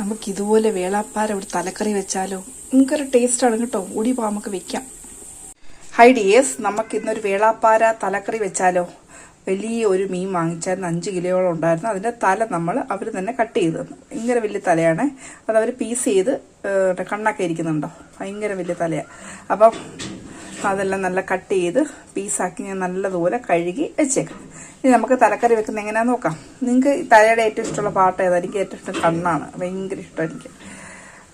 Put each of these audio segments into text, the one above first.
നമുക്ക് ഇതുപോലെ വേളാപ്പാര ഒരു തലക്കറി വെച്ചാലോ? ഭയങ്കര ടേസ്റ്റാണ് കേട്ടോ. ഓടി പോവാ നമുക്ക് വെക്കാം. ഹൈ ഡിയേഴ്സ് നമുക്ക് ഇന്നൊരു വേളാപ്പാര തലക്കറി വെച്ചാലോ? വലിയ ഒരു മീൻ വാങ്ങിച്ചായിരുന്നു. അഞ്ച് കിലോയോളം ഉണ്ടായിരുന്നു. അതിന്റെ തല നമ്മൾ അവർ തന്നെ കട്ട് ചെയ്ത് തന്നു. ഭയങ്കര വലിയ തലയാണ്. അത് അവർ പീസ് ചെയ്ത് കണ്ണൊക്കെ ഇരിക്കുന്നുണ്ടോ ഭയങ്കര വലിയ തലയാണ് അപ്പം അതെല്ലാം നല്ല കട്ട് ചെയ്ത് പീസാക്കി ഞാൻ നല്ലതുപോലെ കഴുകി വെച്ചേക്കാം. ഇനി നമുക്ക് തലക്കറി വെക്കുന്ന എങ്ങനെയാന്ന് നോക്കാം. നിങ്ങൾക്ക് തലയുടെ ഏറ്റവും ഇഷ്ടമുള്ള പാട്ട് ഏതാ? എനിക്ക് ഏറ്റവും ഇഷ്ടം കണ്ണാണ്. ഭയങ്കര ഇഷ്ടം എനിക്ക്.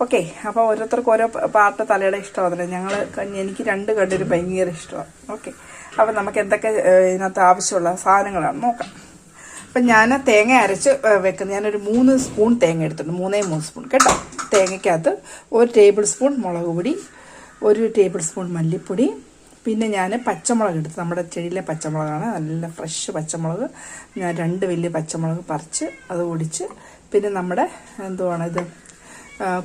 ഓക്കെ അപ്പോൾ ഓരോരുത്തർക്കും ഓരോ പാട്ട് തലയുടെ ഇഷ്ടമാണ് ഞങ്ങൾ എനിക്ക് രണ്ട് കണ്ണിന് ഭയങ്കര ഇഷ്ടമാണ് ഓക്കെ അപ്പം നമുക്ക് എന്തൊക്കെ ഇതിനകത്ത് ആവശ്യമുള്ള സാധനങ്ങളാണ് നോക്കാം. അപ്പം ഞാൻ തേങ്ങ അരച്ച് വെക്കുന്നത്. ഞാനൊരു മൂന്ന് സ്പൂൺ തേങ്ങ എടുത്തിട്ടുണ്ട്. മൂന്നേ മൂന്ന് സ്പൂൺ. കേട്ടോ? തേങ്ങയ്ക്കകത്ത് ഒരു ടേബിൾ സ്പൂൺ മുളക് പൊടി ഒരു ടേബിൾ സ്പൂൺ മല്ലിപ്പൊടി. പിന്നെ ഞാൻ പച്ചമുളക് എടുത്ത് നമ്മുടെ ചെടിയിലെ പച്ചമുളകാണ്. നല്ല ഫ്രഷ് പച്ചമുളക്. ഞാൻ രണ്ട് വലിയ പച്ചമുളക് പറിച്ച് അത് ഒടിച്ച് പിന്നെ നമ്മുടെ എന്തുവാണ് ഇത്?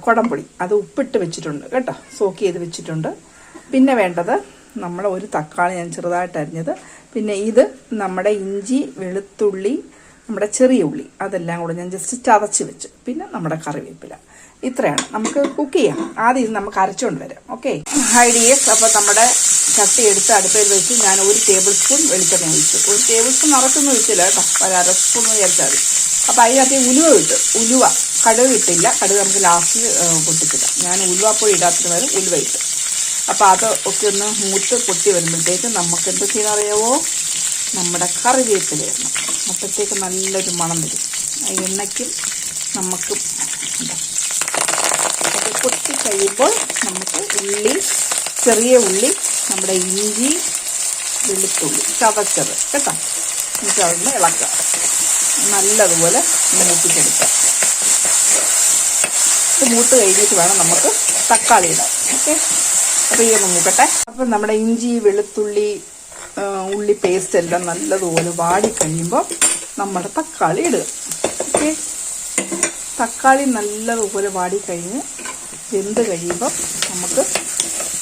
കുടംപൊടി. അത് ഉപ്പിട്ട് വെച്ചിട്ടുണ്ട് കേട്ടോ. സോക്ക് ചെയ്ത് വെച്ചിട്ടുണ്ട്. പിന്നെ വേണ്ടത് നമ്മൾ ഒരു തക്കാളി ഞാൻ ചെറുതായിട്ട് അരിഞ്ഞത്. പിന്നെ ഇത് നമ്മുടെ ഇഞ്ചി വെളുത്തുള്ളി നമ്മുടെ ചെറിയ ഉള്ളി. അതെല്ലാം കൂടെ ഞാൻ ജസ്റ്റ് ചതച്ച് വെച്ച്. പിന്നെ നമ്മുടെ കറിവേപ്പില. ഇത്രയാണ്. നമുക്ക് കുക്ക് ചെയ്യാം. ആദ്യം ഇത് നമുക്ക് അരച്ചുകൊണ്ട് വരാം. ഓക്കെ ഹൈഡിയസ് അപ്പോൾ നമ്മുടെ ചട്ടി എടുത്ത് അടുപ്പിൽ വെച്ച് ഞാൻ ഒരു ടേബിൾ സ്പൂൺ വെളിച്ചെണ്ണ ഒഴിച്ചു. ഒരു ടേബിൾ സ്പൂൺ നിറച്ചൊന്നും ഒഴിച്ചില്ല കേട്ടോ. ഒരു അര സ്പൂൺ വിചാരിച്ചാൽ മതി. അപ്പോൾ അതിനകത്ത് ഉലുവ കിട്ടും ഉലുവ. കടുവ ഇട്ടില്ല. കടുവ നമുക്ക് ലാസ്റ്റ് പൊട്ടിച്ചില്ല ഞാൻ ഉലുവപ്പോൾ ഇടാത്തതിന് വരെ ഉലുവ ഇട്ട്. അപ്പോൾ അത് ഒക്കെ ഒന്ന് മൂത്ത് പൊട്ടി വരുമ്പോഴത്തേക്ക് നമുക്ക് എന്ത് ചെയ്യാൻ അറിയാവോ? നമ്മുടെ കറിവേപ്പില ഇടണം. അപ്പോഴത്തേക്ക് നല്ലൊരു മണം വരും. എണ്ണയ്ക്കും നമുക്ക് എന്താ കഴിയുമ്പോൾ നമുക്ക് ഉള്ളി ചെറിയ ഉള്ളി നമ്മുടെ ഇഞ്ചി വെളുത്തുള്ളി ചതച്ചത് കേട്ടോ? എന്നിട്ട് അതൊന്ന് ഇളക്കുക. നല്ലതുപോലെ മൂപ്പിച്ചെടുക്കുക. ഇത് മൂത്ത് കഴിഞ്ഞിട്ട് വേണം നമുക്ക് തക്കാളി ഇടാൻ. ഓക്കെ? അപ്പോൾ ഈ ഒന്ന് മൂക്കട്ടെ. അപ്പം നമ്മുടെ ഇഞ്ചി വെളുത്തുള്ളി ഉള്ളി പേസ്റ്റ് എല്ലാം നല്ലതുപോലെ വാടി കഴിയുമ്പോൾ നമ്മുടെ തക്കാളി ഇടുക. ഓക്കെ? തക്കാളി നല്ലതുപോലെ വാടി കഴിഞ്ഞ് വെന്ത് കഴിയുമ്പോൾ നമുക്ക്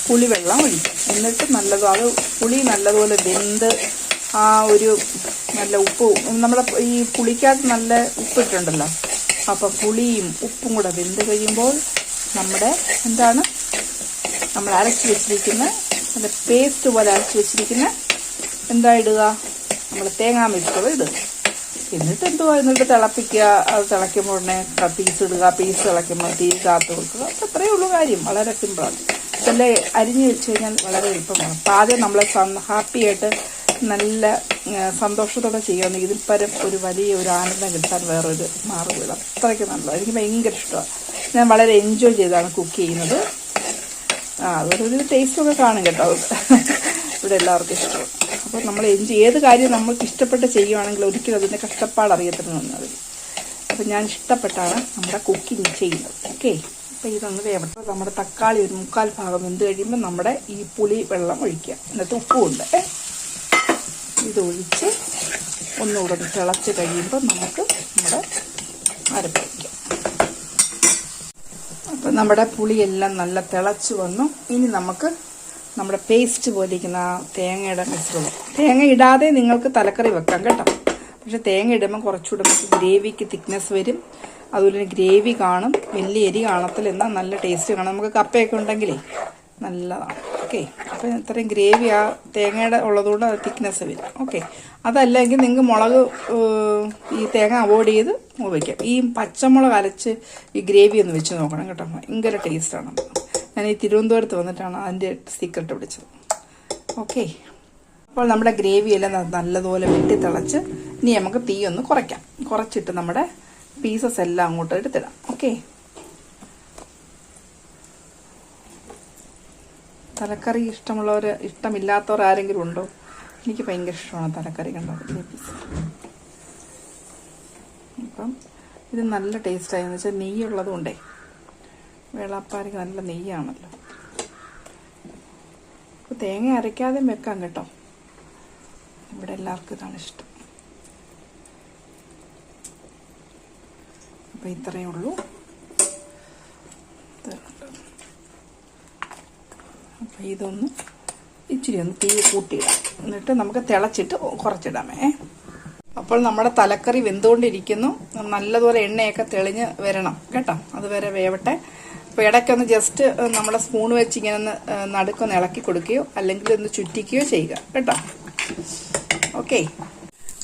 പുളിവെള്ളം ഒഴിക്കും. എന്നിട്ട് നല്ലത് അത് പുളി നല്ലതുപോലെ വെന്ത് ആ ഒരു നല്ല ഉപ്പ് നമ്മുടെ ഈ പുളിക്കകത്ത് നല്ല ഉപ്പിട്ടുണ്ടല്ലോ. അപ്പം പുളിയും ഉപ്പും കൂടെ വെന്ത് കഴിയുമ്പോൾ നമ്മുടെ എന്താണ്? നമ്മൾ അരച്ച് വെച്ചിരിക്കുന്ന നല്ല പേസ്റ്റ് പോലെ അരച്ച് വെച്ചിരിക്കുന്ന എന്താ ഇടുക? നമ്മൾ തേങ്ങാ മിക്സർ ഇടുക. എന്നിട്ട് എന്തുവാ? എന്നിട്ട് തിളപ്പിക്കുക. അത് തിളയ്ക്കുമ്പോൾ ഉടനെ പീസ് ഇടുക. പീസ് തിളയ്ക്കുമ്പോൾ തീ കാത്തു കൊടുക്കുക. അത്രയേ ഉള്ളൂ കാര്യം. വളരെ സിമ്പിളാണ് ഇതെല്ലാം അരിഞ്ഞ് വെച്ച് കഴിഞ്ഞാൽ വളരെ എളുപ്പമാണ്. അപ്പം ആദ്യം നമ്മൾ ഹാപ്പി ആയിട്ട് നല്ല സന്തോഷത്തോടെ ചെയ്യുകയാണെങ്കിൽ ഇതിൽ പരം ഒരു വലിയ ഒരു ആനന്ദം കിട്ടാൻ വേറൊരു മാർഗമില്ല അത്രയ്ക്ക് നല്ലതാണ് എനിക്ക് ഭയങ്കര ഇഷ്ടമാണ്. ഞാൻ വളരെ എൻജോയ് ചെയ്താണ് കുക്ക് ചെയ്യുന്നത്. ആ അതൊരു ടേസ്റ്റൊക്കെ കാണും കേട്ടോ. ഇവിടെ എല്ലാവർക്കും ഇഷ്ടമാണ്. അപ്പോൾ നമ്മൾ എന്ത് ഏത് കാര്യം നമ്മൾക്ക് ഇഷ്ടപ്പെട്ട് ചെയ്യുവാണെങ്കിൽ ഒരിക്കലും അതിന്റെ കഷ്ടപ്പാട് അപ്പം അപ്പോൾ ഞാൻ ഇഷ്ടപ്പെട്ടാണ് നമ്മുടെ കുക്കിംഗ് ചെയ്യുന്നത്. ഓക്കെ അപ്പോൾ ഇതൊന്ന് വേവട്ടെ. നമ്മുടെ തക്കാളി ഒരു മുക്കാൽ ഭാഗം വെന്ത് കഴിയുമ്പോൾ നമ്മുടെ ഈ പുളി വെള്ളം ഒഴിക്കുക. എന്നിട്ട് ഉപ്പുമുണ്ട് ഇതൊഴിച്ച് ഒന്നുകൂടെ ഒന്ന് തിളച്ച് കഴിയുമ്പോൾ നമുക്ക് നമ്മുടെ അരപ്പ് അപ്പം നമ്മുടെ പുളിയെല്ലാം നല്ല തിളച്ച് വന്നു. ഇനി നമുക്ക് നമ്മുടെ പേസ്റ്റ് പോലിരിക്കുന്ന ആ തേങ്ങയുടെ മിശ്രിതം തേങ്ങ ഇടാതെ നിങ്ങൾക്ക് തലക്കറി വെക്കാം കേട്ടോ. പക്ഷെ തേങ്ങ ഇടുമ്പോൾ കുറച്ചുകൂടെ ഗ്രേവിക്ക് തിക്നെസ് വരും. അതുപോലെ തന്നെ ഗ്രേവി കാണും. വലിയ എരി കാണത്തില്ല. എന്നാൽ നല്ല ടേസ്റ്റ് കാണും. നമുക്ക് കപ്പയൊക്കെ ഉണ്ടെങ്കിലേ നല്ലതാണ്. ഓക്കെ അപ്പം ഇത്രയും ഗ്രേവി ആ തേങ്ങയുടെ ഉള്ളതുകൊണ്ട് അത് തിക്നെസ് വരും. ഓക്കെ അതല്ലെങ്കിൽ നിങ്ങൾക്ക് മുളക് ഈ തേങ്ങ അവോയ്ഡ് ചെയ്ത് വയ്ക്കാം ഈ പച്ചമുളക് അരച്ച് ഈ ഗ്രേവി ഒന്ന് വെച്ച് നോക്കണം കേട്ടോ. ഭയങ്കര ടേസ്റ്റാണ് ഞാൻ ഈ തിരുവനന്തപുരത്ത് വന്നിട്ടാണ് അതിന്റെ സീക്രട്ട് പിടിച്ചത്. ഓക്കെ അപ്പോൾ നമ്മുടെ ഗ്രേവി എല്ലാം നല്ലതുപോലെ വെട്ടി തിളച്ച് ഇനി നമുക്ക് തീ ഒന്ന് കുറയ്ക്കാം. കുറച്ചിട്ട് നമ്മുടെ പീസസ് എല്ലാം അങ്ങോട്ട് എടുത്തിടാം. ഓക്കെ തലക്കറി ഇഷ്ടമുള്ളവർ ഇഷ്ടമില്ലാത്തവർ ആരെങ്കിലും ഉണ്ടോ? എനിക്ക് ഭയങ്കര ഇഷ്ടമാണ് തലക്കറി കണ്ടോ പീസ് അപ്പം ഇത് നല്ല ടേസ്റ്റായെന്ന് വെച്ചാൽ നെയ്യുള്ളത് കൊണ്ടേ വെള്ളാപ്പാരിക്ക് നല്ല നെയ്യാണല്ലോ. അപ്പോൾ തേങ്ങ അരയ്ക്കാതെ വെക്കാം കേട്ടോ. ഇവിടെ എല്ലാവർക്കും ഇതാണ് ഇഷ്ടം. അപ്പോൾ ഇത്രയേ ഉള്ളൂ. അപ്പം ഇതൊന്ന് ഇച്ചിരി ഒന്ന് തീ കൂട്ടിയിടാം. എന്നിട്ട് നമുക്ക് തിളച്ചിട്ട് കുറച്ചിടാമേ. അപ്പോൾ നമ്മുടെ തലക്കറി വെന്തുകൊണ്ടിരിക്കുന്നു. നല്ലതുപോലെ എണ്ണയൊക്കെ തെളിഞ്ഞ് വരണം കേട്ടോ. അതുവരെ വേവട്ടെ. അപ്പോൾ ഇടയ്ക്കൊന്ന് ജസ്റ്റ് നമ്മുടെ സ്പൂൺ വെച്ച് ഇങ്ങനെ ഒന്ന് നടുക്കൊന്ന് ഇളക്കി കൊടുക്കുകയോ അല്ലെങ്കിൽ ഒന്ന് ചുറ്റിക്കുകയോ ചെയ്യുക. കേട്ടോ? ഓക്കെ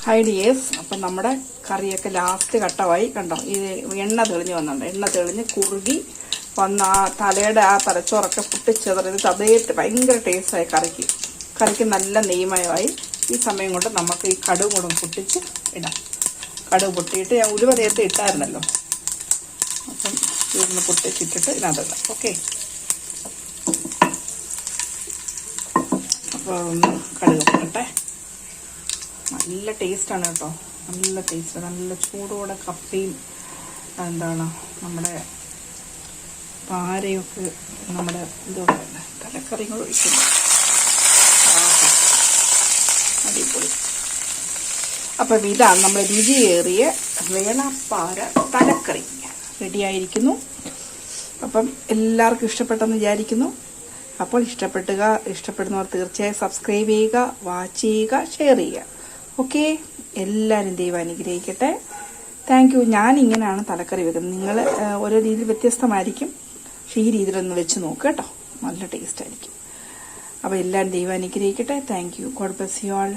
ഹൈ ഡിയേഴ്സ് അപ്പം നമ്മുടെ കറിയൊക്കെ ലാസ്റ്റ് കട്ടമായി കണ്ടോ? ഇത് എണ്ണ തെളിഞ്ഞ് വന്നുണ്ട് എണ്ണ തെളിഞ്ഞ് കുറുകി വന്ന ആ തലയുടെ ആ തലച്ചോറൊക്കെ പൊട്ടിച്ചെതറിയത് ചതയിട്ട് ഭയങ്കര ടേസ്റ്റായി കറിക്ക്. കറിക്ക് നല്ല നെയ്മയമായി. ഈ സമയം കൊണ്ട് നമുക്ക് ഈ കടുക് കൂടെ പൊട്ടിച്ച് ഇടാം. കടുക് പൊട്ടിയിട്ട് ഞാൻ ഉലുവ നേരത്തെ ഇട്ടായിരുന്നല്ലോ. അപ്പം ഇതൊന്ന് പൊട്ടിച്ചിട്ടിട്ട് ഇതിനകത്തിടാം. ഓക്കെ. അപ്പോൾ ഒന്ന് കടുക് നല്ല ടേസ്റ്റാണ് കേട്ടോ. നല്ല ടേസ്റ്റ്. നല്ല ചൂടോടെ കപ്പയും എന്താണ് നമ്മുടെ പാരയൊക്കെ നമ്മുടെ ഇതുപോലെ തലക്കറികൾ ഒഴിക്കുന്നു. അടിപൊളി. അപ്പം ഇതാണ് നമ്മുടെ രുചിയേറിയ വേണപ്പാര തലക്കറി. റെഡിയായിരിക്കുന്നു. അപ്പം എല്ലാവർക്കും ഇഷ്ടപ്പെട്ടെന്ന് വിചാരിക്കുന്നു. അപ്പോൾ ഇഷ്ടപ്പെട്ടുക ഇഷ്ടപ്പെടുന്നവർ തീർച്ചയായും സബ്സ്ക്രൈബ് ചെയ്യുക വാച്ച് ചെയ്യുക ഷെയർ ചെയ്യുക. ഓക്കെ എല്ലാവരും ദൈവം അനുഗ്രഹിക്കട്ടെ. താങ്ക് യു ഞാൻ ഇങ്ങനെയാണ് തലക്കറി വെക്കുന്നത്. നിങ്ങൾ ഓരോ രീതിയിൽ വ്യത്യസ്തമായിരിക്കും. പക്ഷേ ഈ രീതിയിലൊന്ന് വെച്ച് നോക്കുക കേട്ടോ. നല്ല ടേസ്റ്റ് ആയിരിക്കും. അപ്പോൾ എല്ലാവരും ദൈവം അനുഗ്രഹിക്കട്ടെ. Thank you God bless you all